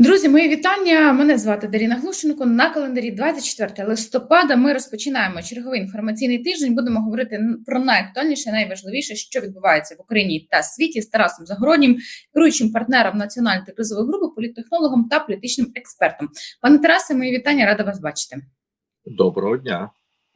Друзі, мої вітання. Мене звати Даріна Глушенко. На календарі 24 листопада. Ми розпочинаємо черговий інформаційний тиждень. Будемо говорити про найактуальніше, найважливіше, що відбувається в Україні та світі з Тарасом Загороднім, керуючим партнером національної кризової групи, політтехнологом та політичним експертом. Пане Тарасе, мої вітання, рада вас бачити. Доброго дня.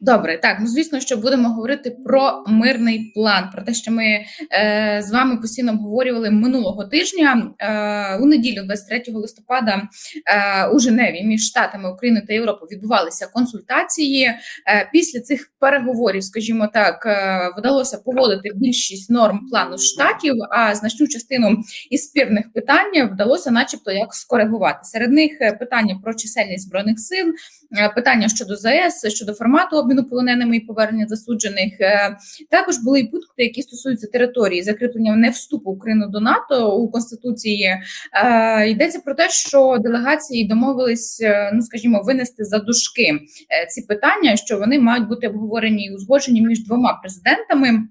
Добре, так ну звісно, що будемо говорити про мирний план, про те, що ми е, з вами постійно обговорювали минулого тижня е, у неділю, 23 листопада, е, у Женеві між штатами України та Європи відбувалися консультації. Е, після цих переговорів, скажімо так, е, вдалося погодити більшість норм плану штатів, а значну частину із спірних питань вдалося, начебто, як скоригувати. Серед них е, питання про чисельність збройних сил, е, питання щодо ЗАЕС, щодо формату обміну полоненими і повернення засуджених. Е, Також були і пункти, які стосуються території закріплення не вступу України до НАТО у конституції. Е, Йдеться про те, що делегації домовились, е, ну скажімо, винести за дужки ці питання, що вони мають бути обговорені і узгоджені між двома президентами.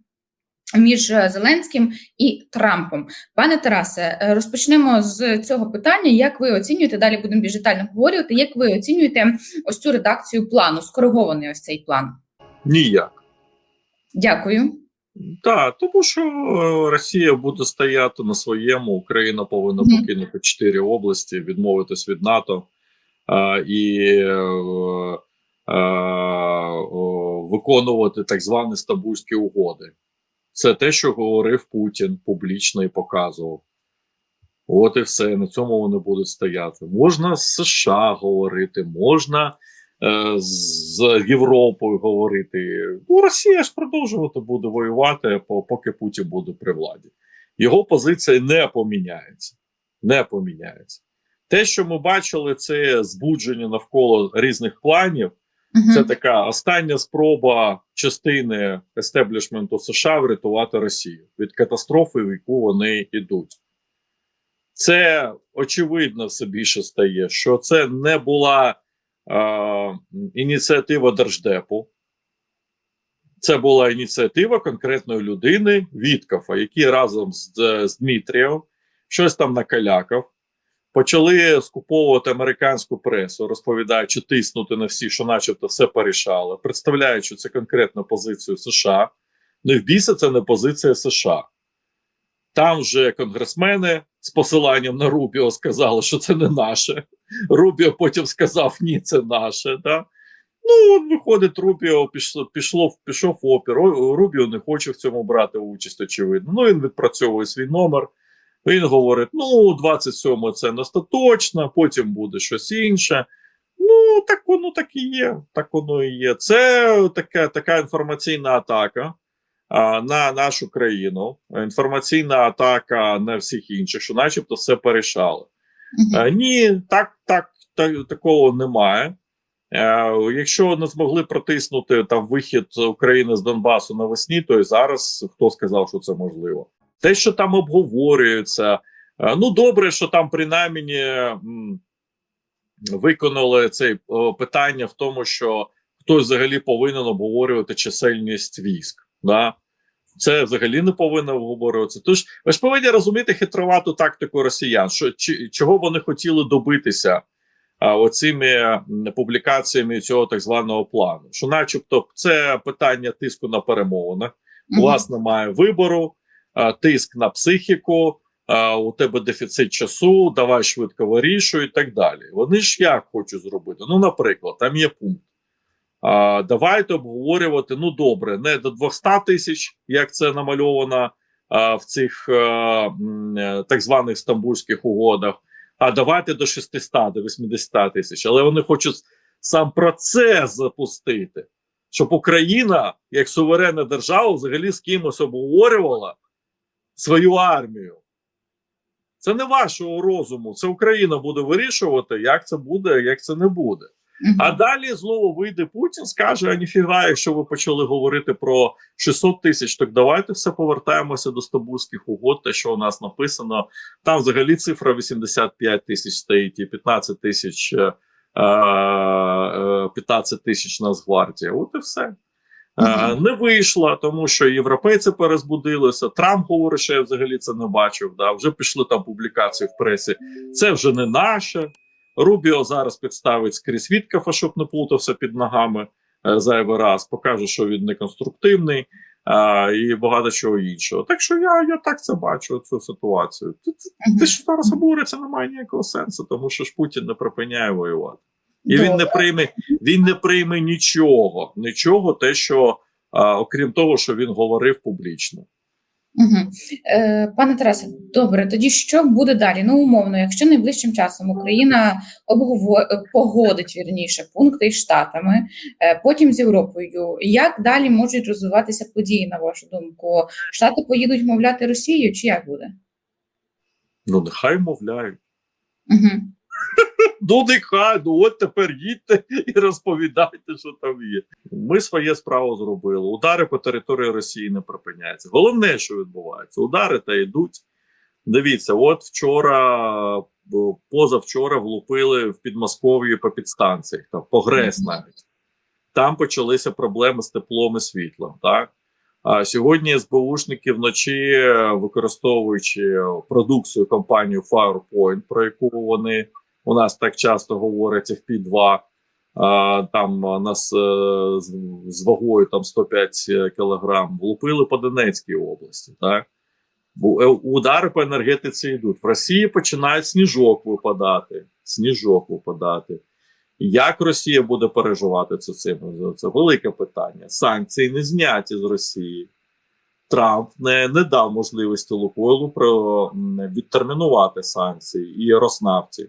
Між е, Зеленським і Трампом, пане Тарасе, е, розпочнемо з цього питання. Як ви оцінюєте? Далі будемо більш детально говорити. Як ви оцінюєте ось цю редакцію плану? Скоригований ось цей план? Ніяк. Дякую. Так, тому що е, Росія буде стояти на своєму, Україна повинна покинути чотири області, відмовитись від НАТО а, і е, виконувати так звані Стамбульські угоди. Це те, що говорив Путін публічно і показував. От і все. На цьому вони будуть стояти. Можна з США говорити, можна е, з Європою говорити. Ну, Росія ж продовжувати буде воювати, поки Путін буде при владі. Його позиція не поміняється. Не поміняється. Те, що ми бачили, це збудження навколо різних планів. Мгм. Це така остання спроба частини естеблішменту США врятувати Росію від катастрофи, в яку вони йдуть. Це очевидно все більше стає, що це не була е, ініціатива Держдепу. Це була ініціатива конкретної людини Віткафа, який разом з, з Дмитрієм щось там накалякав. Почали скуповувати американську пресу, розповідаючи, тиснути на всі, що начебто все порішали, представляючи це конкретну позицію США. Ну і в біса це не позиція США. Там вже конгресмени з посиланням на Рубіо сказали, що це не наше. Рубіо потім сказав, ні, це наше. Да? Ну, виходить, Рубіо пішло, пішло, пішов опір. Рубіо не хоче в цьому брати участь, очевидно. Ну, він відпрацьовує свій номер. Він говорить: ну, 27 це не остаточно, потім буде щось інше. Ну, так воно так і є. Так воно і є. Це така, така інформаційна атака а, на нашу країну, інформаційна атака на всіх інших, що начебто все порішали. Мгм. Е, ні, так, так, так такого немає. Е, якщо не змогли протиснути там вихід України з Донбасу навесні, то і зараз хто сказав, що це можливо? Те, що там обговорюється, е, ну добре, що там принаймні виконали це питання в тому, що хтось взагалі повинен обговорювати чисельність військ. Да? Це взагалі не повинно обговорюватися. Тож ви ж повинні розуміти хитровату тактику росіян, що чи, чого вони хотіли добитися а, оцими публікаціями цього так званого плану. Що, начебто, це питання тиску на перемовинах, власне, має вибору, тиск на психіку. У тебе дефіцит часу, давай швидко вирішуй і так далі. Вони ж як хочуть зробити? Ну, наприклад, там є пункт. Давайте обговорювати. Ну добре, не до 200 тисяч, як це намальовано в цих е, так званих стамбульських угодах. А давайте до 600, до 80 тисяч. Але вони хочуть сам процес запустити, щоб Україна, як суверенна держава, взагалі з кимось обговорювала свою армію. Це не вашого розуму. Це Україна буде вирішувати, як це буде, як це не буде. А далі знову вийде Путін, скаже: а ніфіга, якщо ви почали говорити про 600 тисяч, так давайте все повертаємося до Стамбульських угод, те, що у нас написано. Там взагалі цифра 85 тисяч стоїть і 15 тисяч е, е, 15 тисяч Нацгвардія. От і все. Е, Не вийшла, тому що європейці перезбудилися. Трамп говорить, що я взагалі це не бачив. Да? Вже пішли там публікації в пресі. Це вже не наше. Рубіо зараз підставить скрізь Віткафа, щоб не плутався під ногами е, зайвий раз, покаже, що він не конструктивний е, і багато чого іншого. Так що я, я так це бачу, цю ситуацію. Те, що зараз обуриться, не має ніякого сенсу, тому що ж Путін не припиняє воювати. І він не прийме, він не прийме нічого, нічого, те, що а, окрім того, що він говорив публічно. Угу. Е, пане Тарасе, добре, тоді що буде далі? Ну, умовно, якщо найближчим часом Україна обгово... е, погодить вірніше пункти із Штатами, е, потім з Європою, як далі можуть розвиватися події, на вашу думку? Штати поїдуть мовляти Росію, чи як буде? Ну, нехай мовляють. Угу. Ну, нехай, ну от тепер їдьте і розповідайте, що там є. Ми своє справу зробили. Удари по території Росії не припиняються. Головне, що відбувається, удари та йдуть. Дивіться, от вчора, позавчора влупили в Підмосков'ї по підстанціях, там по ГРЕС навіть. Там почалися проблеми з теплом і світлом. Так? А сьогодні СБУшники вночі, використовуючи продукцію компанії Firepoint, про яку вони у нас так часто говорять FP2, а, там нас е, з, вагою там 105 кілограм, влупили по Донецькій області. Так? Е, Удари по енергетиці йдуть. В Росії починають сніжок випадати. Сніжок випадати. Як Росія буде переживати це цим? Це велике питання. Санкції не зняті з Росії. Трамп не, не дав можливості Лукойлу про відтермінувати санкції і Роснафті.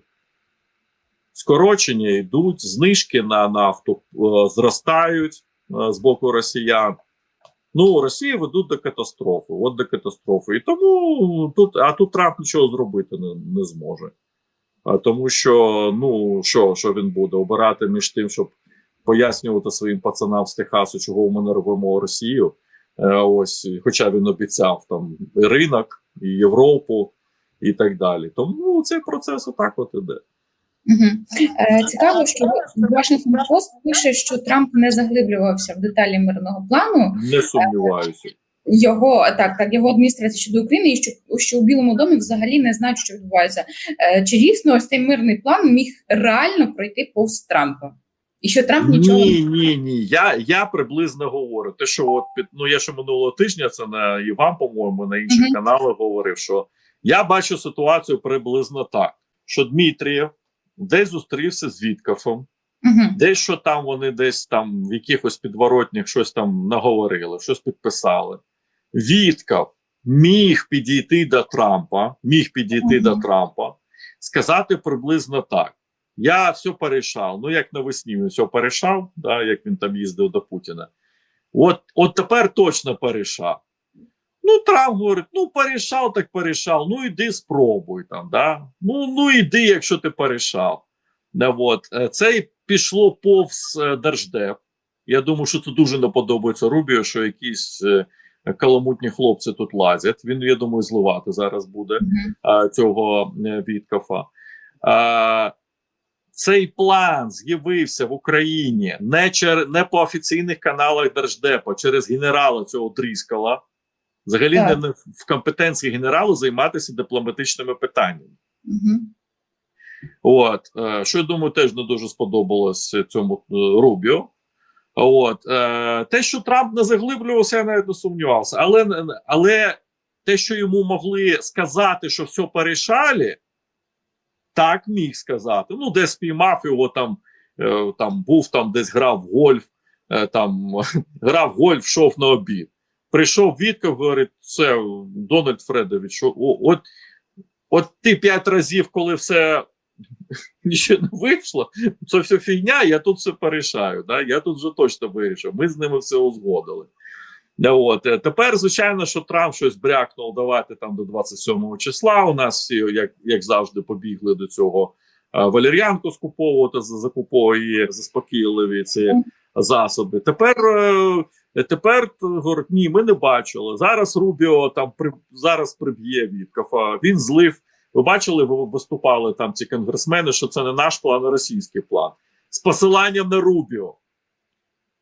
Скорочення йдуть, знижки на нафту е, зростають е, з боку росіян. Ну, Росію ведуть до катастрофи. От до катастрофи. І тому тут, а тут Трамп нічого зробити не, не зможе. А, тому що, ну, що, що він буде обирати між тим, щоб пояснювати своїм пацанам з Техасу, чого ми не рвемо Росію. Е, ось, хоча він обіцяв там і ринок, і Європу, і так далі. Тому ну, цей процес отак от іде. Угу. Е, цікаво, що Washington Post пише, що Трамп не заглиблювався в деталі мирного плану. Не сумніваюся. Його так, так його адміністрація щодо України, і що, що у Білому домі взагалі не знають, що відбувається. Е, чи дійсно ось цей мирний план міг реально пройти повз Трампа? І що Трамп нічого Ні, ні, ні. Я, я приблизно говорю. Те, що от під ну я ще минулого тижня це на і вам, по-моєму, на інших Мгм. каналах говорив, що я бачу ситуацію приблизно так: що Дмитрієв десь зустрівся з Віткафом, Угу. десь що там вони десь там в якихось підворотнях щось там наговорили, щось підписали. Віткав міг підійти до Трампа, міг підійти Мгм. до Трампа, сказати приблизно так. Я все порішав. Ну, як навесні він все порішав, да, як він там їздив до Путіна. От, от тепер точно порішав. Ну, Трамп говорить: ну, порішав, так порішав. Ну, іди спробуй там. Да? Ну, ну іди, якщо ти порішав. Да, от. Е, Це пішло повз е, Держдеп. Я думаю, що це дуже не подобається Рубію, що якісь е, каламутні хлопці тут лазять. Він, я думаю, зливати зараз буде а, цього е, Віткафа. А, цей план з'явився в Україні не, чер, не по офіційних каналах Держдепа, через генерала цього Тріскала. Взагалі Так. не в компетенції генералу займатися дипломатичними питаннями. Угу. От, е, що я думаю, теж не дуже сподобалось цьому е, Рубіо. От, е, те, що Трамп не заглиблювався, я навіть не сумнівався. Але, але те, що йому могли сказати, що все порішали, так міг сказати. Ну, десь спіймав його там, е, там був там, десь грав в гольф, е, там грав в гольф, йшов на обід. Прийшов Вітков, говорить, це Дональд Фредович, о, от, от ти п'ять разів, коли все нічого не вийшло, це все фігня, я тут все порішаю. Да? Я тут вже точно вирішив. Ми з ними все узгодили. От. е, Тепер, звичайно, що Трамп щось брякнув, давайте там до 27 числа. У нас всі, як, як завжди, побігли до цього е, валер'янку скуповувати, за- закуповує заспокійливі ці засоби. Тепер, е, тепер т- говорить, ні, ми не бачили. Зараз Рубіо там при, зараз приб'є Віткафа. Він злив. Ви бачили, ви виступали там ці конгресмени, що це не наш план, а російський план з посиланням на Рубіо.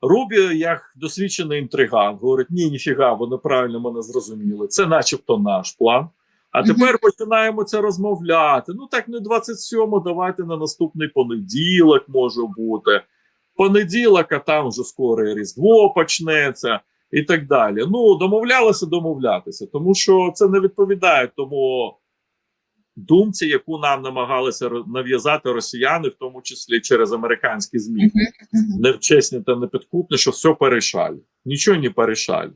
Рубі, як досвідчений інтриган, говорить: ні, ніфіга, вони правильно мене зрозуміли. Це, начебто, наш план. А тепер починаємо це розмовляти. Ну так не 27-го, давайте на наступний понеділок може бути. Понеділок, а там вже скоро і Різдво почнеться і так далі. Ну, домовлялися домовлятися, тому що це не відповідає тому думці, яку нам намагалися нав'язати росіяни, в тому числі через американські ЗМІ невчесні та непідкупні, що все порішали. Нічого не порішали.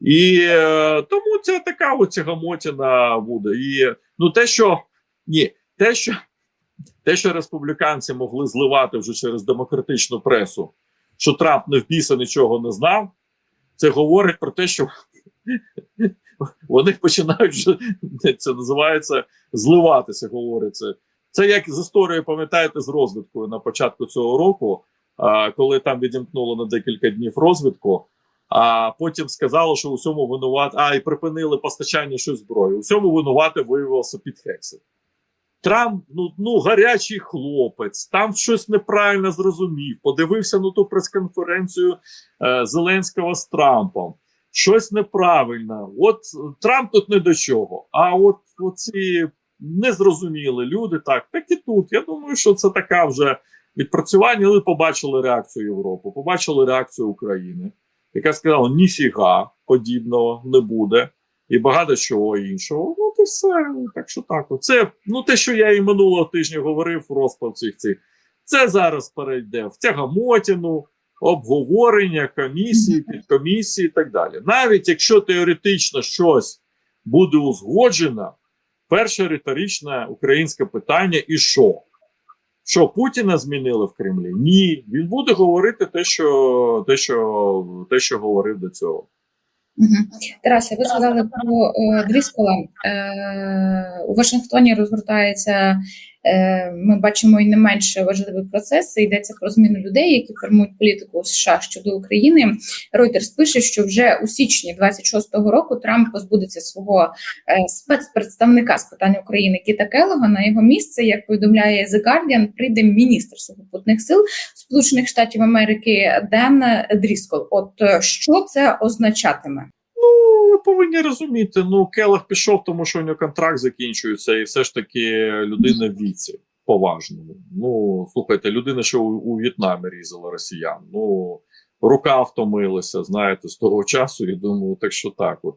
І е, тому це така оця гамотіна буде. І ну, те, що ні, те, що те, що республіканці могли зливати вже через демократичну пресу, що Трамп не в біса нічого не знав, це говорить про те, що вони починають вже це називається зливатися. Говориться. Це як з історією, пам'ятаєте, з розвідкою на початку цього року, коли там відімкнуло на декілька днів розвідку, а потім сказали, що у цьому винуват, а і припинили постачання щось зброї. У цьому винувати виявився Піт Хексет. Трамп, ну, ну гарячий хлопець, там щось неправильно зрозумів. Подивився на ту прес-конференцію е, Зеленського з Трампом. Щось неправильно. От е, Трамп тут не до чого. А от оці незрозуміли люди, так, так і тут. Я думаю, що це така вже відпрацювання. Ви побачили реакцію Європи, побачили реакцію України, яка сказала: ніфіга подібного не буде. І багато чого іншого. Ну, і все. Так що так. Це ну те, що я і минулого тижня говорив, розпад цих цих. Це зараз перейде в тягамотіну, обговорення комісії, підкомісії і так далі. Навіть якщо теоретично щось буде узгоджено, перше риторичне українське питання: і що? Що Путіна змінили в Кремлі? Ні. Він буде говорити те, що, те, що, те, що говорив до цього. Тарасе, ви згадали про е. Е, у Вашингтоні розгортається, ми бачимо і не менше важливі процеси. Йдеться про зміну людей, які формують політику США щодо України. Reuters пише, що вже у січні 26-го року Трамп позбудеться свого е, спецпредставника з питань України Кіта Келога. На його місце, як повідомляє The Guardian, прийде міністр сухопутних сил Сполучених Штатів Америки Ден Дріскол. От е, що це означатиме? Ви повинні розуміти. Ну, Келех пішов, тому що у нього контракт закінчується, і все ж таки людина в віці поважному. Ну, слухайте, людина, що у, у В'єтнамі різала росіян. Ну, рука втомилася, знаєте, з того часу. Я думаю, так що так. От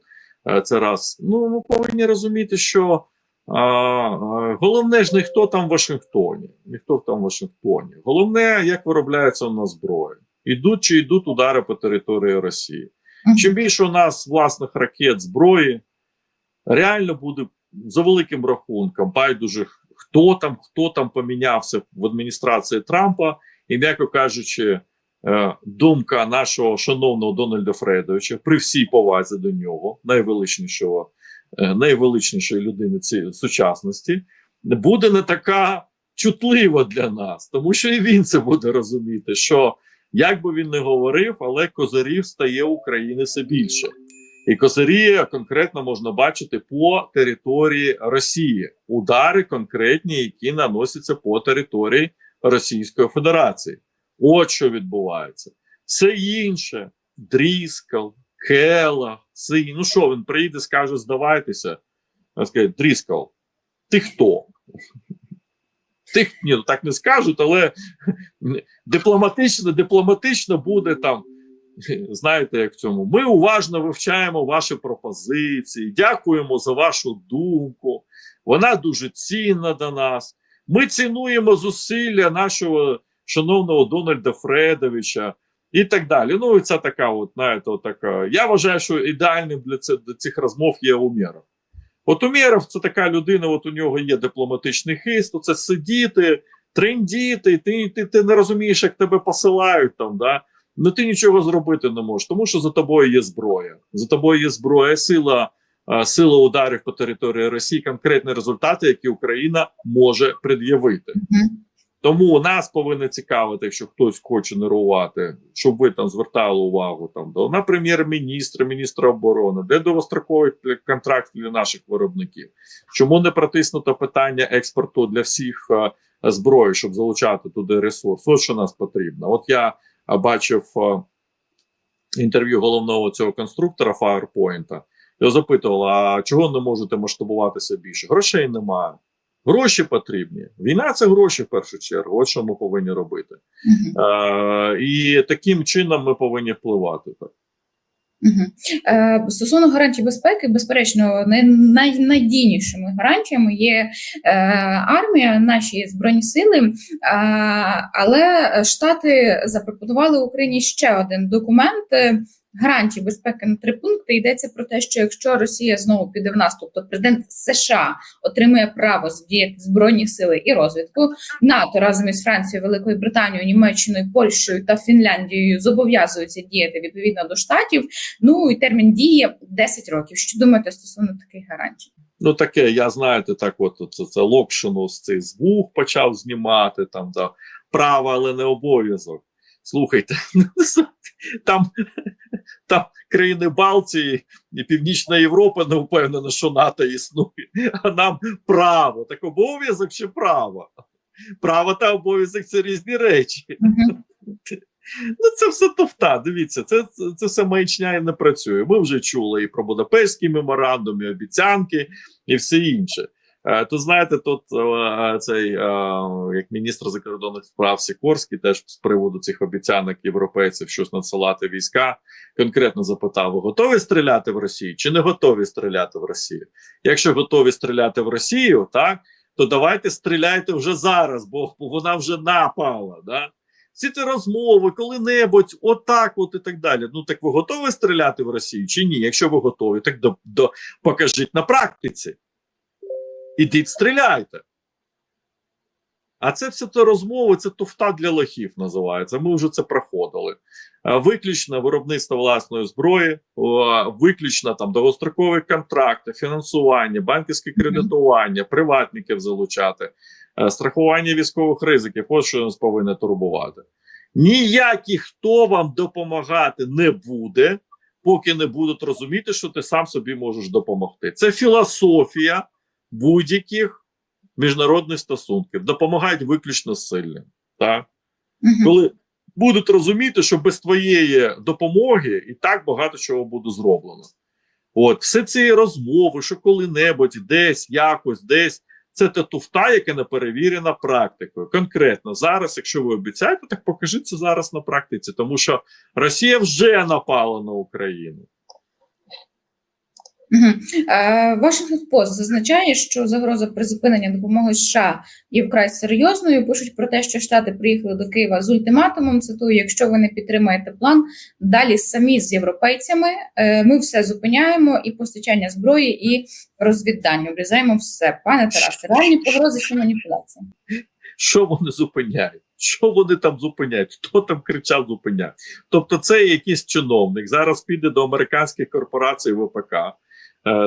Е, це раз. Ну, ми повинні розуміти, що а, а, головне ж не хто там в Вашингтоні, ніхто там в Вашингтоні. Головне, як виробляється у нас зброя. Ідуть чи йдуть удари по території Росії. Чим більше у нас власних ракет зброї, реально буде за великим рахунком, байдуже хто там, хто там помінявся в адміністрації Трампа, і м'яко кажучи, е, думка нашого шановного Дональда Фредовича при всій повазі до нього, найвеличнішого, е, найвеличнішої людини цієї сучасності, буде не така чутлива для нас, тому що і він це буде розуміти, що як би він не говорив, але козирів стає України все більше. І козирі конкретно можна бачити по території Росії. Удари конкретні, які наносяться по території Російської Федерації. От що відбувається. Все інше, Дріскал, Кела, Син. Ну що, він приїде, скаже, здавайтеся. Скаже, Дріскал, ти хто? Ти ні, ну так не скажуть, але дипломатично, дипломатично буде там. Знаєте, як в цьому? Ми уважно вивчаємо ваші пропозиції, дякуємо за вашу думку. Вона дуже цінна до нас. Ми цінуємо зусилля нашого шановного Дональда Фредовича і так далі. Ну, і це така, от, знаєте, от така. Я вважаю, що ідеальним для, цих розмов є Умєров. От Умєров це така людина, от у нього є дипломатичний хист, це сидіти, трендіти, ти, ти, ти не розумієш, як тебе посилають там. да Ну ти нічого зробити не можеш, тому що за тобою є зброя. За тобою є зброя, сила, сила ударів по території Росії, конкретні результати, які Україна може пред'явити. Тому нас повинно цікавити, якщо хтось хоче нервувати, щоб ви там звертали увагу там до на прем'єр-міністра, міністра оборони, де довгостроковий контракт для наших виробників. Чому не протиснуто питання експорту для всіх е, зброї, щоб залучати туди ресурс? Ось що нас потрібно. От я а бачив е, інтерв'ю головного цього конструктора Firepoint. Його запитували, а чого не можете масштабуватися більше? Грошей немає. Гроші потрібні. Війна це гроші в першу чергу. От що ми повинні робити. Е, і таким чином ми повинні впливати. Так. Мгм. Е, Стосовно гарантій безпеки, безперечно, не найнадійнішими гарантіями є е, армія, наші збройні сили. Е, але Штати запропонували Україні ще один документ. Гарантії безпеки на три пункти йдеться про те, що якщо Росія знову піде в наступ, то президент США отримує право задіяти збройні сили і розвідку. НАТО разом із Францією, Великою Британією, Німеччиною, Польщею та Фінляндією зобов'язуються діяти відповідно до штатів. Ну і термін дії 10 років. Що думаєте стосовно таких гарантій? Ну, таке, я знаєте, так, от це, це локшину з цих звук почав знімати, там да, право, але не обов'язок. Слухайте, там, там країни Балтії і Північна Європа не впевнена, що НАТО існує, а нам право. Так обов'язок чи право? Право та обов'язок це різні речі. Ну, це все тофта. Дивіться, це, це, це все маячня і не працює. Ми вже чули і про Будапештський меморандум, і обіцянки, і все інше. Е, То знаєте, тут е, цей е, як міністр закордонних справ Сікорський теж з приводу цих обіцянок європейців щось надсилати війська, конкретно запитав: готові стріляти в Росію чи не готові стріляти в Росію? Якщо готові стріляти в Росію, так то давайте стріляйте вже зараз, бо вона вже напала. Да? Всі ці розмови, коли-небудь, отак, от і так далі. Ну так ви готові стріляти в Росію чи ні? Якщо ви готові, так до, до, покажіть на практиці. Ідіть стріляйте. А це все це розмови, це туфта для лохів називається. Ми вже це проходили. Е, Виключно виробництво власної зброї, виключно там довгострокові контракти, фінансування, банківське кредитування, приватників залучати, е, страхування військових ризиків. Ось що нас повинно турбувати. Ніякий хто вам допомагати не буде, поки не будуть розуміти, що ти сам собі можеш допомогти. Це філософія будь-яких міжнародних стосунків. Допомагають виключно сильним. Так? Мгм. Коли будуть розуміти, що без твоєї допомоги і так багато чого буде зроблено. От, все ці розмови, що коли-небудь, десь, якось, десь. Це та туфта, яка не перевірена практикою. Конкретно зараз, якщо ви обіцяєте, так покажіть це зараз на практиці, тому що Росія вже напала на Україну. Е, Вашингтон Пост зазначає, що загроза призупинення допомоги США є вкрай серйозною. Пишуть про те, що Штати приїхали до Києва з ультиматумом. Цитую: якщо ви не підтримаєте план, далі самі з європейцями е, ми все зупиняємо і постачання зброї, і розвіддання. Обрізаємо все. Пане Тарасе, реальні погрози чи маніпуляції? Що вони зупиняють? Що вони там зупиняють? Хто там кричав зупиняє? Тобто, це якийсь чиновник зараз піде до американських корпорацій ВПК,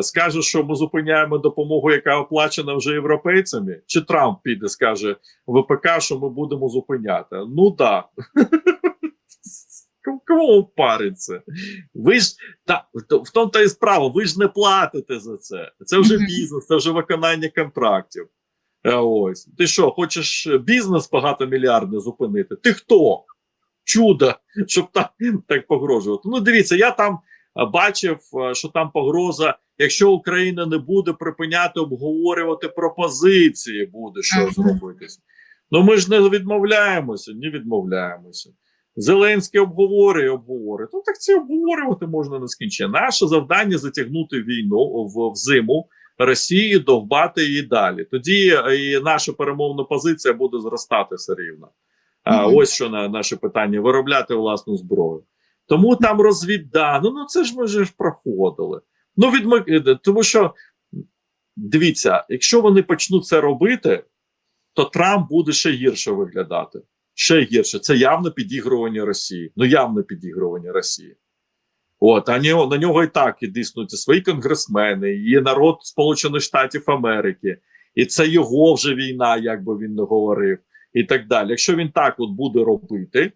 скаже, що ми зупиняємо допомогу, яка оплачена вже європейцями. Чи Трамп піде, скаже ВПК, що ми будемо зупиняти? Ну. Да. Кому париться? Ви ж та в тому та і справа, ви ж не платите за це. Це вже бізнес, це вже виконання контрактів. Е, Ось ти що, хочеш бізнес багатомільярдний зупинити? Ти хто? Чудо, щоб так, так погрожувати. Ну, дивіться, я там е, бачив, е, що там погроза, якщо Україна не буде припиняти обговорювати пропозиції, буде що Ага. зробитись. Ну ми ж не відмовляємося, не відмовляємося. Зеленський обговорює, обговорює. Ну так це обговорювати можна нескінченно. Наше завдання затягнути війну в, в зиму. Росії довбати її далі. Тоді е, і наша перемовна позиція буде зростати все рівно. А ось що на наше питання: виробляти власну зброю. Тому там розвідда. Ну, ну це ж ми вже ж проходили. Ну, відмик... е, тому що дивіться, якщо вони почнуть це робити, то Трамп буде ще гірше виглядати. Ще гірше. Це явно підігрування Росії. Ну, явно підігрування Росії. От, а на нього і так і дійснуть і свої конгресмени, і народ Сполучених Штатів Америки, і це його вже війна, як би він не говорив, і так далі. Якщо він так от буде робити,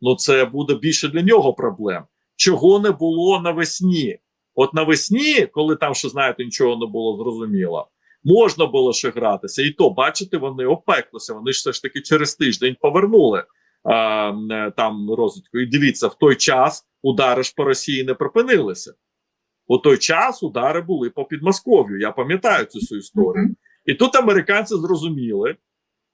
ну це буде більше для нього проблем. Чого не було навесні? От навесні, коли там ще знаєте, нічого не було зрозуміло, можна було ще гратися, і то, бачите, вони опеклися. Вони ж все ж таки через тиждень повернули а, там розвитку. І дивіться, в той час удари ж по Росії не припинилися. У той час удари були по Підмосков'ю. Я пам'ятаю цю всю історію. Мгм. І тут американці зрозуміли,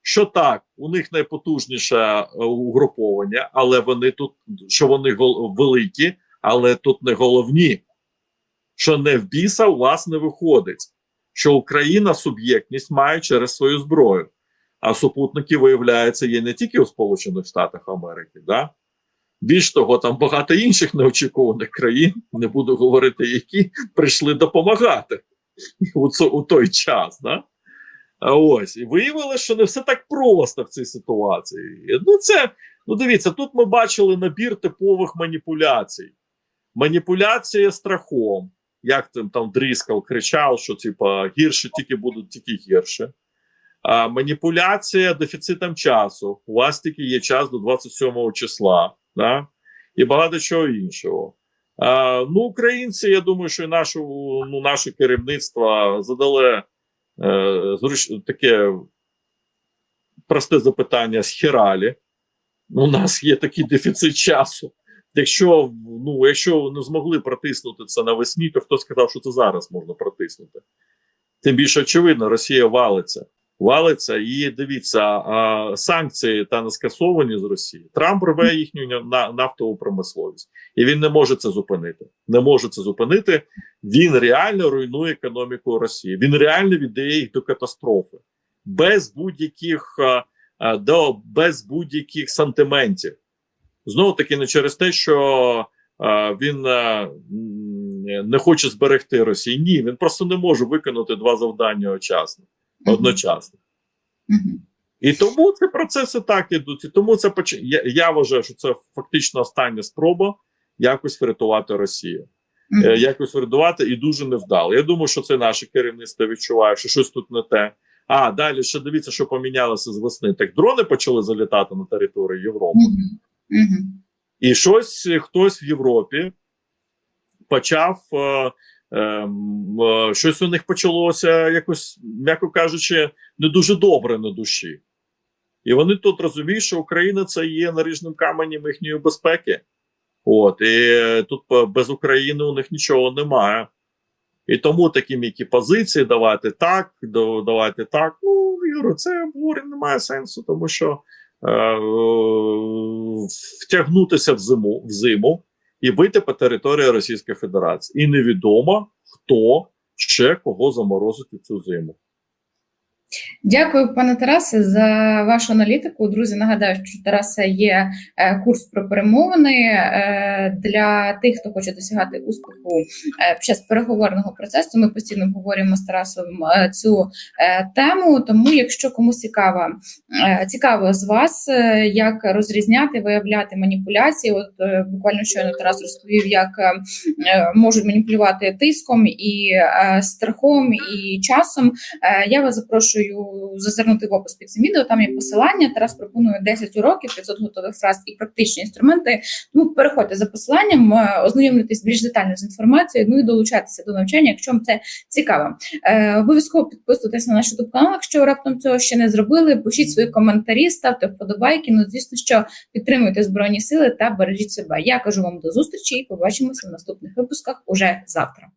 що так, у них найпотужніше е, угруповання, але вони тут, що вони великі, але тут не головні. Що не в біса у вас не виходить, що Україна суб'єктність має через свою зброю. А супутники, виявляється, є не тільки у Сполучених Штатах Америки, да? Більш того, там багато інших неочікуваних країн, не буду говорити, які прийшли допомагати у, цо- у той час. Да? Ось і виявилося, що не все так просто в цій ситуації. Ну, це ну дивіться, тут ми бачили набір типових маніпуляцій. Маніпуляція страхом. Як там, там Дріскал кричав, що типа гірше тільки будуть тільки гірше. А, маніпуляція дефіцитом часу. У вас тільки є час до 27 числа, да? і багато чого іншого. А, ну, українці, я думаю, що і нашу, ну, наше керівництво задали е, зруч, таке просте запитання з хіралі. У нас є такий дефіцит часу. Якщо ну, якщо не змогли протиснути це навесні, то хто сказав, що це зараз можна протиснути? Тим більше очевидно, Росія валиться. Валиться і дивіться, а, санкції та не скасовані з Росії. Трамп рве їхню на- нафтову промисловість, і він не може це зупинити. Не може це зупинити. Він реально руйнує економіку Росії. Він реально віддає їх до катастрофи без будь-яких до без будь-яких сантиментів. Знову таки, не через те, що а, він а, не хоче зберегти Росію. Ні, він просто не може виконати два завдання одночасно. одночасно. Мгм. І тому ці процеси так ідуть. І тому це поч... я, я вважаю, що це фактично остання спроба якось врятувати Росію. Мгм. Е, якось врятувати і дуже невдало. Я думаю, що це наше керівництво відчуває, що щось тут не те. А далі ще дивіться, що помінялося з весни. Так дрони почали залітати на територію Європи. Мгм. І щось хтось в Європі почав. Е, ем, е, щось у них почалося якось, м'яко кажучи, не дуже добре на душі. І вони тут розуміють, що Україна це є наріжним каменем їхньої безпеки. От, і тут без України у них нічого немає. І тому такі м'які позиції давати так, да- давати так. Ну, Юро, це обговорення не має сенсу, тому що втягнутися в зиму, в зиму і бити по території Російської Федерації. І невідомо, хто ще кого заморозить у цю зиму. Дякую, пане Тарасе, за вашу аналітику. Друзі, нагадаю, що Тараса є е, курс про перемовини е, для тих, хто хоче досягати успіху е, під час переговорного процесу. Ми постійно обговорюємо з Тарасом цю тему. Тому, якщо комусь цікаво, цікаво з вас, як розрізняти, виявляти маніпуляції. От буквально щойно Тарас розповів, як можуть маніпулювати тиском і страхом і часом. Я вас запрошую зазирнути в опис під цим відео. Там є посилання. Тарас пропонує 10 уроків, 500 готових фраз і практичні інструменти. Тому переходьте за посиланням, е, ознайомлюйтесь більш детально з інформацією. Ну і долучайтеся до навчання, якщо вам це цікаво. Е, Обов'язково підписуйтесь на наш youtube канал, якщо раптом цього ще не зробили. Пишіть свої коментарі, ставте вподобайки. Ну, звісно, що підтримуйте збройні сили та бережіть себе. Я кажу вам до зустрічі і побачимося в наступних випусках уже завтра.